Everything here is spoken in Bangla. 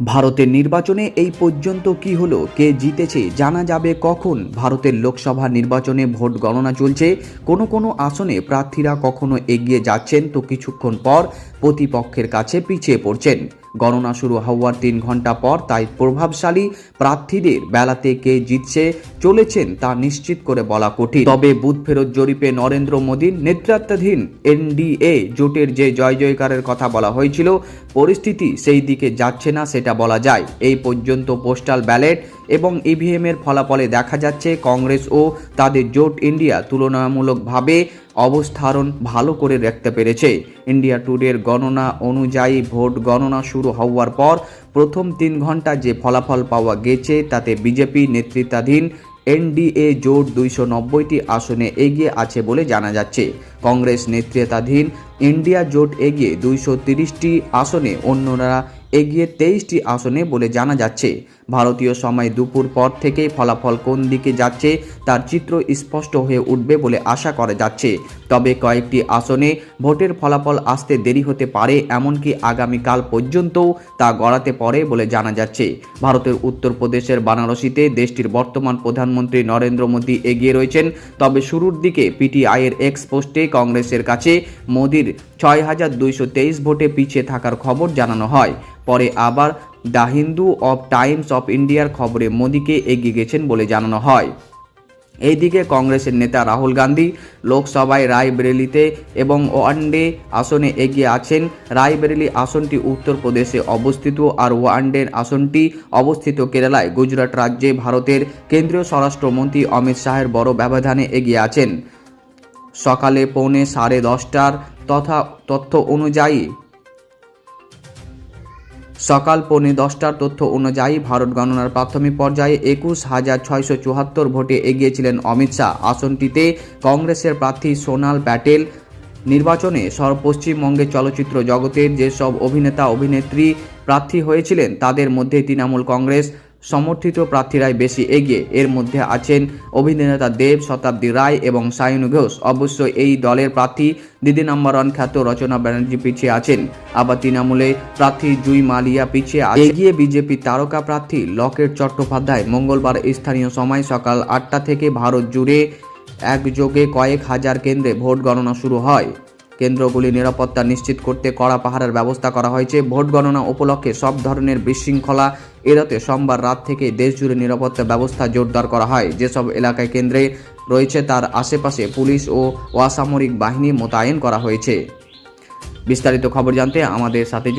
ভারতের নির্বাচনে এই পর্যন্ত কি হলো, কে জিতেছে, জানা যাবে কখন? ভারতের লোকসভা নির্বাচনে ভোট গণনা চলছে। কোনো কোনো আসনে প্রার্থীরা কখনো এগিয়ে যাচ্ছেন, তো কিছুক্ষণ পর প্রতিপক্ষের কাছে পিছিয়ে পড়ছেন। গণনা শুরু হওয়ার তিন ঘণ্টা পর তাই প্রভাবশালী প্রার্থীদের বেলাতে কে জিতছে, চলেছেন তা নিশ্চিত করে বলা কঠিন। তবে বুথ ফেরত জরিপে নরেন্দ্র মোদীর নেতৃত্বাধীন এনডিএ জোটের যে জয় জয়কারের কথা বলা হয়েছিল, পরিস্থিতি সেই দিকে যাচ্ছে না সেটা বলা যায়। এই পর্যন্ত পোস্টাল ব্যালেট এবং ইভিএম এর ফলাফলে দেখা যাচ্ছে, কংগ্রেস ও তাদের জোট ইন্ডিয়া তুলনামূলকভাবে অবস্থারণ ভালো করে রাখতে পেরেছে। ইন্ডিয়া টুডের গণনা অনুযায়ী ভোট গণনা শুরু হওয়ার পর প্রথম তিন ঘণ্টা যে ফলাফল পাওয়া গেছে, তাতে বিজেপি নেতৃত্বাধীন এনডিএ জোট দুইশো নব্বইটি আসনে এগিয়ে আছে বলে জানা যাচ্ছে। কংগ্রেস নেতৃত্বাধীন ইন্ডিয়া জোট এগিয়ে দুইশো তিরিশটি আসনে অন্যরা এগিয়ে তেইশটি আসনে বলে জানা যাচ্ছে। ভারতীয় সময় দুপুর পর থেকে ফলাফল কোন দিকে যাচ্ছে তার চিত্র স্পষ্ট হয়ে উঠবে বলে আশা করা যাচ্ছে। তবে কয়েকটি আসনে ভোটের ফলাফল আসতে দেরি হতে পারে, এমনকি আগামীকাল পর্যন্তও তা গড়াতে পারে বলে জানা যাচ্ছে। ভারতের উত্তরপ্রদেশের বানারসিতে দেশটির বর্তমান প্রধানমন্ত্রী নরেন্দ্র মোদী এগিয়ে রয়েছেন। তবে শুরুর দিকে পিটিআইয়ের এক্স পোস্টে কংগ্রেসের কাছে মোদির ছয় হাজার দুইশো তেইশ ভোটে পিছিয়ে থাকার খবর জানানো হয়। পরে আবার the Hindu of Times of ইন্ডিয়ার খবরে মোদীকে এগিয়ে গেছেন বলে জানানো হয়। এইদিকে কংগ্রেসের নেতা রাহুল গান্ধী লোকসভায় রায়বেরেলিতে এবং ওয়ানডে আসনে এগিয়ে আছেন। রায়বেরেলি আসনটি উত্তরপ্রদেশে অবস্থিত আর ওয়ানডে আসনটি অবস্থিত কেরালায়। গুজরাট রাজ্যে ভারতের কেন্দ্রীয় স্বরাষ্ট্রমন্ত্রী অমিত শাহের বড় ব্যবধানে এগিয়ে আছেন। সকালে পৌনে সাড়ে দশটার তথা তথ্য অনুযায়ী সকাল পৌনে দশটার তথ্য অনুযায়ী ভারত গণনার প্রাথমিক পর্যায়ে একুশ হাজার ছয়শো চুয়াত্তর ভোটে এগিয়েছিলেন অমিত শাহ। আসনটিতে কংগ্রেসের প্রার্থী সোনাল প্যাটেল। নির্বাচনে সর পশ্চিমবঙ্গের চলচ্চিত্র জগতের যেসব অভিনেতা, অভিনেত্রী প্রার্থী হয়েছিলেন, তাদের মধ্যে তৃণমূল কংগ্রেস সমর্থিত প্রার্থীরাই বেশি এগিয়ে এর মধ্যে আছেন অভিনেতা দেব শতাব্দী রায় এবং সায়ন ঘোষ। অবশ্য এই দলের প্রার্থী দিদি নাম্বার ওয়ান খ্যাত রচনা ব্যানার্জি পিছিয়ে আছেন। আবার তৃণমূলে প্রার্থী জুই মালিয়া পিছিয়ে এগিয়ে বিজেপি তারকা প্রার্থী লকেট চট্টোপাধ্যায় মঙ্গলবার স্থানীয় সময় সকাল আটটা থেকে ভারত জুড়ে একযোগে কয়েক হাজার কেন্দ্রে ভোট গণনা শুরু হয়। কেন্দ্রগুলি নিরাপত্তা নিশ্চিত করতে কড়া পাহারার ব্যবস্থা করা হয়েছে। ভোট গণনা উপলক্ষে সব ধরনের বিশৃঙ্খলা এড়াতে সোমবার রাত থেকে দেশজুড়ে নিরাপত্তা ব্যবস্থা জোরদার করা হয়। যেসব এলাকায় কেন্দ্রে রয়েছে তার আশেপাশে পুলিশ ও অসামরিক বাহিনী মোতায়েন করা হয়েছে। বিস্তারিত খবর জানতে আমাদের সাথে